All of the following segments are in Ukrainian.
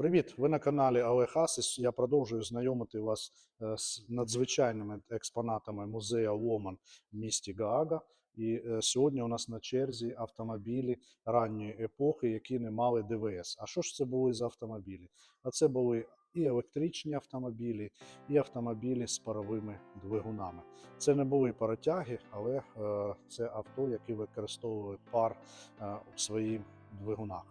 Привіт! Ви на каналі Олег Асис. Я продовжую знайомити вас е, з надзвичайними експонатами музею Ломан в місті Гаага. І е, сьогодні у нас на черзі автомобілі ранньої епохи, які не мали ДВС. А що ж це були за автомобілі? А це були і електричні автомобілі, і автомобілі з паровими двигунами. Це не були паротяги, але е, це авто, які використовували пар у своїх двигунах.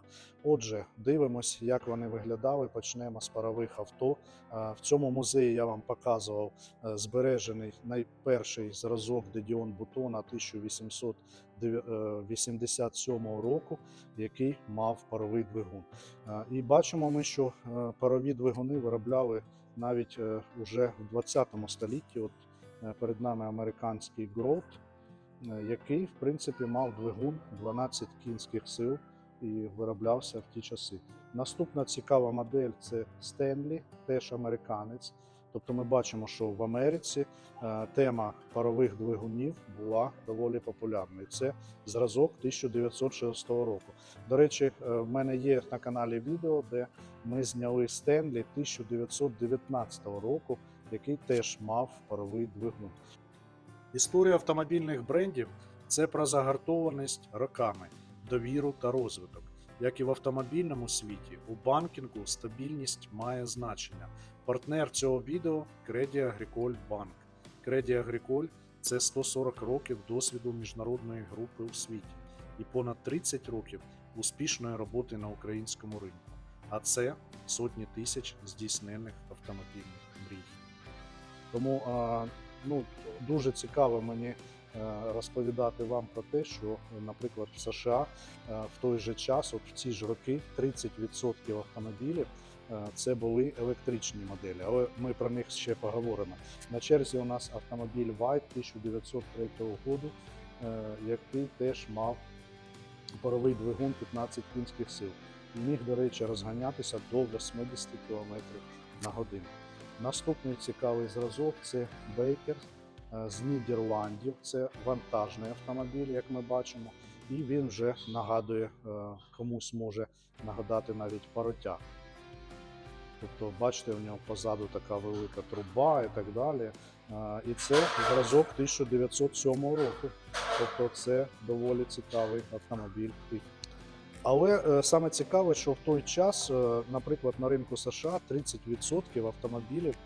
Отже, дивимось, як вони виглядали. Почнемо з парових авто. Е, В цьому музеї я вам показував е, збережений найперший зразок Дедіон Бутона 1887 року, який мав паровий двигун. Е, І бачимо ми, що е, парові двигуни виробляли навіть е, уже в 20 столітті. От е, перед нами американський Гроут, е, який в принципі мав двигун 12 кінських сил і вироблявся в ті часи. Наступна цікава модель це Стенлі, теж американець. Тобто ми бачимо, що в Америці е, тема парових двигунів була доволі популярною. Це зразок 1906 року. До речі, е, в мене є на каналі відео, де ми зняли Стенлі 1919 року, який теж мав паровий двигун. Історія автомобільних брендів це про загартованість роками, довіру та розвиток. Як і в автомобільному світі, у банкінгу стабільність має значення. Партнер цього відео Credit Agricole Bank. Credit Agricole – це 140 років досвіду міжнародної групи у світі і понад 30 років успішної роботи на українському ринку. А це сотні тисяч здійснених автомобільних мрій. Тому а, ну, дуже цікаво мені розповідати вам про те, що, наприклад, в США е, в той же час, от в ці ж роки, 30% автомобілів е, це були електричні моделі, але ми про них ще поговоримо. На черзі у нас автомобіль White 1903 року, е, який теж мав паровий двигун 15 кінських сил. Міг, до речі, розганятися до 80 км на годину. Наступний цікавий зразок це Бейкер е, з Нідерландів. Це вантажний автомобіль, як ми бачимо, і він вже нагадує е, комусь може нагадати навіть паротяг. Тобто, бачите, у нього позаду така велика труба і так далі. Е, І це зразок 1907 року. Тобто це доволі цікавий автомобіль. Але е, саме цікаве, що в той час, е, наприклад, на ринку США 30% автомобілів е,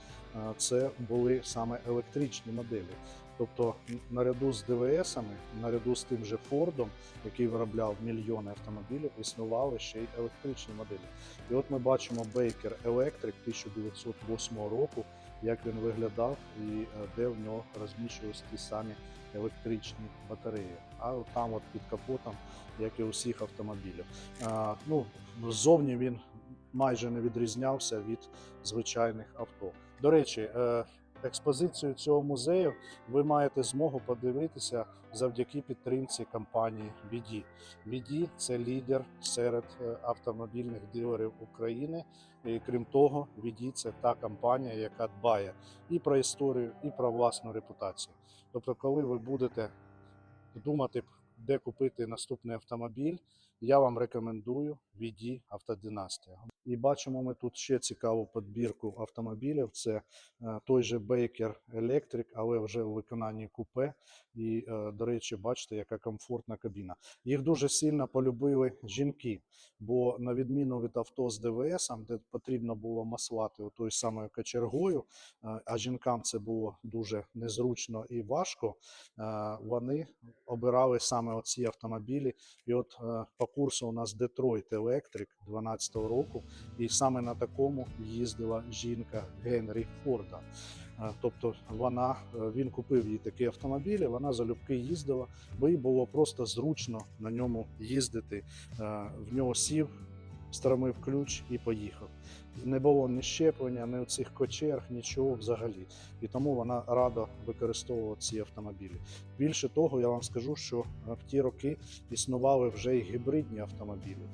це були саме електричні моделі. Тобто, наряду з ДВСами, наряду з тим же Фордом, який виробляв мільйони автомобілів, існували ще й електричні моделі. І от ми бачимо Baker Electric 1908 року, як він виглядав і е, де в нього розміщувалися ті самі електричні батареї. А от там, от під капотом, як і у всіх автомобілів. А, ну, ззовні він майже не відрізнявся від звичайних авто. До речі, е, експозицію цього музею ви маєте змогу подивитися завдяки підтримці компанії VD. VD – це лідер серед е, автомобільних дилерів України. І крім того, VD – це та компанія, яка дбає і про історію, і про власну репутацію. Тобто, коли ви будете думати, де купити наступний автомобіль, я вам рекомендую VD Автодинастія. І бачимо ми тут ще цікаву підбірку автомобілів. Це е, той же Baker Electric, але вже у виконанні купе. І, е, до речі, бачите, яка комфортна кабіна. Їх дуже сильно полюбили жінки, бо на відміну від авто з ДВС, де потрібно було маслати тою самою кочергою, е, а жінкам це було дуже незручно і важко. Вони обирали саме оці автомобілі. І от по курсу у нас Detroit Electric 12-го року, і саме на такому їздила жінка Генрі Форда. Е, Тобто вона, е, він купив їй такі автомобілі, вона залюбки їздила, бо їй було просто зручно на ньому їздити. Е, В нього сів, стромив ключ і поїхав. Не було ні щеплення, ні цих кочерг, нічого взагалі. І тому вона радо використовувала ці автомобілі. Більше того, я вам скажу, що е, в ті роки існували вже і гібридні автомобілі.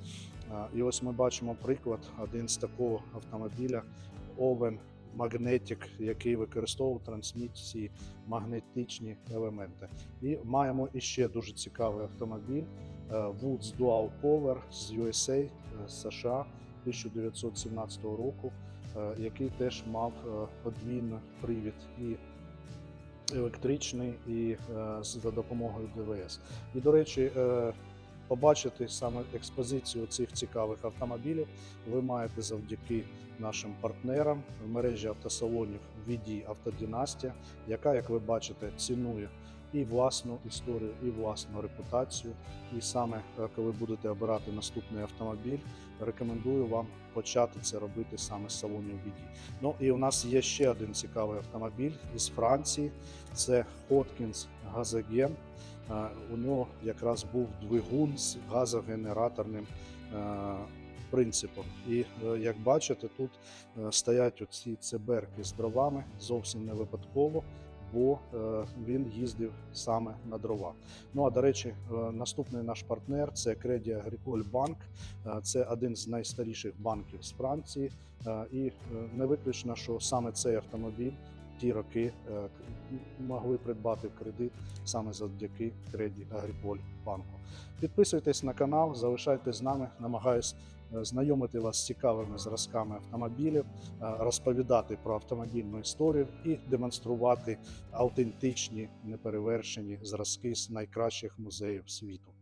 І ось ми бачимо приклад один з такого автомобіля Oven Magnetic, який використовував трансмісії магнетичні елементи. І маємо іще дуже цікавий автомобіль е, Woods Dual Power з USA, е, США, 1917 року, е, який теж мав подвійний привід і електричний, і за допомогою ДВС. І, до речі, побачити саме експозицію цих цікавих автомобілів. Ви маєте завдяки нашим партнерам в мережі автосалонів VD Автодінастія, яка, як ви бачите, цінує і власну історію, і власну репутацію. І саме е, коли будете обирати наступний автомобіль, рекомендую вам почати це робити саме з салонів VD. Ну і у нас є ще один цікавий автомобіль із Франції. Це Hotkins Газоген. У нього якраз був двигун з газогенераторним е, принципом. І е, як бачите, тут стоять оці циберки з дровами зовсім не випадково, бо е, він їздив саме на дрова. Ну а до речі, е, наступний наш партнер це Credit Agricole Bank. Е, Це один з найстаріших банків з Франції. І не виключно, що саме цей автомобіль ті роки е, могли придбати кредит саме завдяки Credit Agricole банку. Підписуйтесь на канал, залишайтесь з нами. Намагаюсь е, знайомити вас з цікавими зразками автомобілів, е, розповідати про автомобільну історію і демонструвати автентичні неперевершені зразки з найкращих музеїв світу.